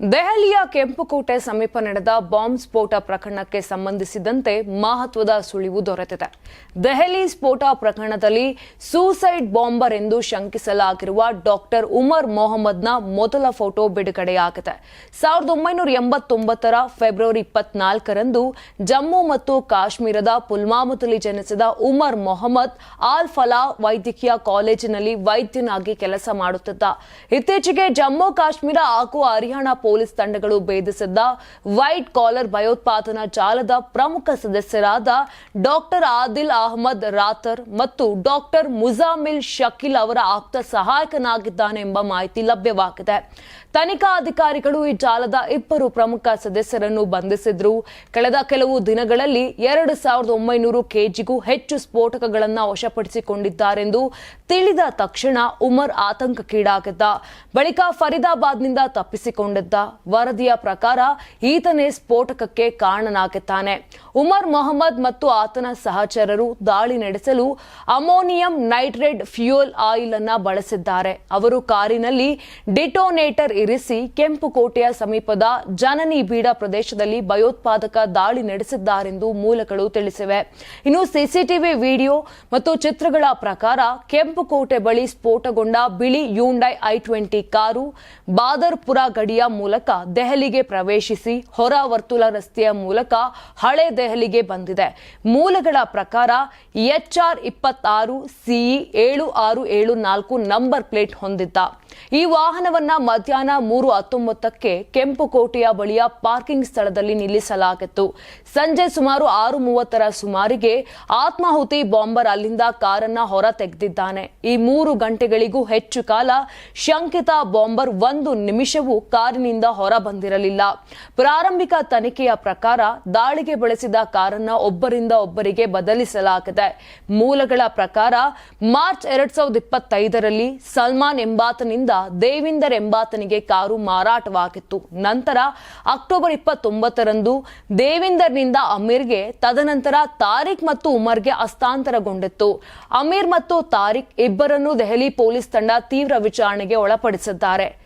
ದೆಹಲಿಯ ಕೆಂಪುಕೋಟೆ ಸಮೀಪ ನಡೆದ ಬಾಂಬ್ ಸ್ಫೋಟ ಪ್ರಕರಣಕ್ಕೆ ಸಂಬಂಧಿಸಿದಂತೆ ಮಹತ್ವದ ಸುಳಿವು ದೊರೆತಿದೆ. ದೆಹಲಿ ಸ್ಫೋಟ ಪ್ರಕರಣದಲ್ಲಿ ಸೂಸೈಡ್ ಬಾಂಬರ್ ಎಂದು ಶಂಕಿಸಲಾಗಿರುವ ಡಾಕ್ಟರ್ ಉಮರ್ ಮೊಹಮ್ಮದ್ನ ಮೊದಲ ಫೋಟೋ ಬಿಡುಗಡೆಯಾಗಿದೆ. ಸಾವಿರದ ಒಂಬೈನೂರ ಎಂಬತ್ತೊಂಬತ್ತರ ಫೆಬ್ರವರಿ ಇಪ್ಪತ್ನಾಲ್ಕರಂದು ಜಮ್ಮು ಮತ್ತು ಕಾಶ್ಮೀರದ ಪುಲ್ವಾಮದಲ್ಲಿ ಜನಿಸಿದ ಉಮರ್ ಮೊಹಮ್ಮದ್ ಆಲ್ ಫಲಾ ವೈದ್ಯಕೀಯ ಕಾಲೇಜಿನಲ್ಲಿ ವೈದ್ಯನಾಗಿ ಕೆಲಸ ಮಾಡುತ್ತಿದ್ದ. ಇತ್ತೀಚೆಗೆ ಜಮ್ಮು ಕಾಶ್ಮೀರ ಹಾಗೂ ಹರಿಯಾಣ ಪೊಲೀಸ್ ತಂಡಗಳು ಭೇದಿಸಿದ್ದ ವೈಟ್ ಕಾಲರ್ ಭಯೋತ್ಪಾದನಾ ಜಾಲದ ಪ್ರಮುಖ ಸದಸ್ಯರಾದ ಡಾಕ್ಟರ್ ಆದಿಲ್ ಅಹಮದ್ ರಾತರ್ ಮತ್ತು ಡಾಕ್ಟರ್ ಮುಜಾಮಿಲ್ ಶಕೀಲ್ ಅವರ ಆಪ್ತ ಸಹಾಯಕನಾಗಿದ್ದಾನೆ ಎಂಬ ಮಾಹಿತಿ ಲಭ್ಯವಾಗಿದೆ. ತನಿಖಾ ಅಧಿಕಾರಿಗಳು ಈ ಜಾಲದ ಇಬ್ಬರು ಪ್ರಮುಖ ಸದಸ್ಯರನ್ನು ಬಂಧಿಸಿದ್ರು. ಕಳೆದ ಕೆಲವು ದಿನಗಳಲ್ಲಿ ಎರಡು ಸಾವಿರದ ಒಂಬೈನೂರು ಕೆಜಿಗೂ ಹೆಚ್ಚು ಸ್ಫೋಟಕಗಳನ್ನು ವಶಪಡಿಸಿಕೊಂಡಿದ್ದಾರೆಂದು ತಿಳಿದ ತಕ್ಷಣ ಉಮರ್ ಆತಂಕಕ್ಕೀಡಾಗಿದ್ದ. ಬಳಿಕ ಫರೀದಾಬಾದ್ನಿಂದ ತಪ್ಪಿಸಿಕೊಂಡಿದ್ದ ವರದಿಯ ಪ್ರಕಾರ ಈತನೇ ಸ್ಫೋಟಕಕ್ಕೆ ಕಾರಣನಾಗಿದ್ದಾನೆ. ಉಮರ್ ಮೊಹಮ್ಮದ್ ಮತ್ತು ಆತನ ಸಹಚರರು ದಾಳಿ ನಡೆಸಲು ಅಮೋನಿಯಂ ನೈಟ್ರೇಟ್ ಫ್ಯೂಯಲ್ ಆಯಿಲ್ ಅನ್ನ ಬಳಸಿದ್ದಾರೆ. ಅವರು ಕಾರಿನಲ್ಲಿ ಡಿಟೋನೇಟರ್ ಇರಿಸಿ ಕೆಂಪುಕೋಟೆಯ ಸಮೀಪದ ಜನನಿ ಬೀಡ ಪ್ರದೇಶದಲ್ಲಿ ಭಯೋತ್ಪಾದಕ ದಾಳಿ ನಡೆಸಿದ್ದಾರೆಂದು ಮೂಲಗಳು ತಿಳಿಸಿವೆ. ಇನ್ನು ಸಿಸಿಟಿವಿ ವಿಡಿಯೋ ಮತ್ತು ಚಿತ್ರಗಳ ಪ್ರಕಾರ ಕೆಂಪುಕೋಟೆ ಬಳಿ ಸ್ಫೋಟಗೊಂಡ ಬಿಳಿ Hyundai i twenty car Badarpur ಗಡಿಯ ಮೂಲಕ ದೆಹಲಿಗೆ ಪ್ರವೇಶಿಸಿ ಹೊರ ವರ್ತುಲ ರಸ್ತೆಯ ಮೂಲಕ ಹಳೆ ದೆಹಲಿಗೆ ಬಂದಿದೆ. ಮೂಲಗಳ ಪ್ರಕಾರ ಎಚ್ಆರ್ ಇಪ್ಪತ್ತಾರು, ಸಿಇ ಏಳು ಆರು ಏಳು ನಾಲ್ಕು ನಂಬರ್ ಪ್ಲೇಟ್ ಹೊಂದಿದ್ದ. ಈ ವಾಹನವನ್ನ ಮಧ್ಯಾಹ್ನ ಮೂರು ಹತ್ತೊಂಬತ್ತಕ್ಕೆ ಕೆಂಪುಕೋಟೆಯ ಬಳಿಯ ಪಾರ್ಕಿಂಗ್ ಸ್ಥಳದಲ್ಲಿ ನಿಲ್ಲಿಸಲಾಗಿತ್ತು. ಸಂಜೆ ಸುಮಾರು ಆರು ಮೂವತ್ತರ ಸುಮಾರಿಗೆ ಆತ್ಮಾಹುತಿ ಬಾಂಬರ್ ಅಲ್ಲಿಂದ ಕಾರನ್ನ ಹೊರ ತೆಗೆದಿದ್ದಾನೆ ಈ ಮೂರು ಗಂಟೆಗಳಿಗೂ ಹೆಚ್ಚು ಕಾಲ ಶಂಕಿತ ಬಾಂಬರ್ ಒಂದು ನಿಮಿಷವೂ ಕಾರಿನಿಂದ ಹೊರ ಬಂದಿರಲಿಲ್ಲ ಪ್ರಾರಂಭಿಕ ತನಿಖೆಯ ಪ್ರಕಾರ ದಾಳಿಗೆ ಬಳಸಿದ ಕಾರನ್ನ ಒಬ್ಬರಿಂದ ಒಬ್ಬರಿಗೆ ಬದಲಿಸಲಾಗಿದೆ. ಮೂಲಗಳ ಪ್ರಕಾರ ಮಾರ್ಚ್ ಎರಡ್ ಸಾವಿರದ ಇಪ್ಪತ್ತೈದರಲ್ಲಿ ಸಲ್ಮಾನ್ ಎಂಬಾತನಿಂದ ದೇವಿಂದರ್ ಎಂಬಾತನಿಗೆ ಕಾರು ಮಾರಾಟವಾಗಿತ್ತು. ನಂತರ ಅಕ್ಟೋಬರ್ ಇಪ್ಪತ್ತೊಂಬತ್ತರಂದು ದೇವಿಂದರ್ನಿಂದ ಅಮೀರ್ಗೆ ತದನಂತರ ತಾರಿಕ್ ಮತ್ತು ಉಮರ್ಗೆ ಹಸ್ತಾಂತರಗೊಂಡಿತ್ತು. ಅಮೀರ್ ಮತ್ತು ತಾರಿಕ್ ಇಬ್ಬರನ್ನು ದೆಹಲಿ ಪೊಲೀಸ್ ತಂಡ ತೀವ್ರ ವಿಚಾರಣೆಗೆ ಒಳಪಡಿಸಿದ್ದಾರೆ.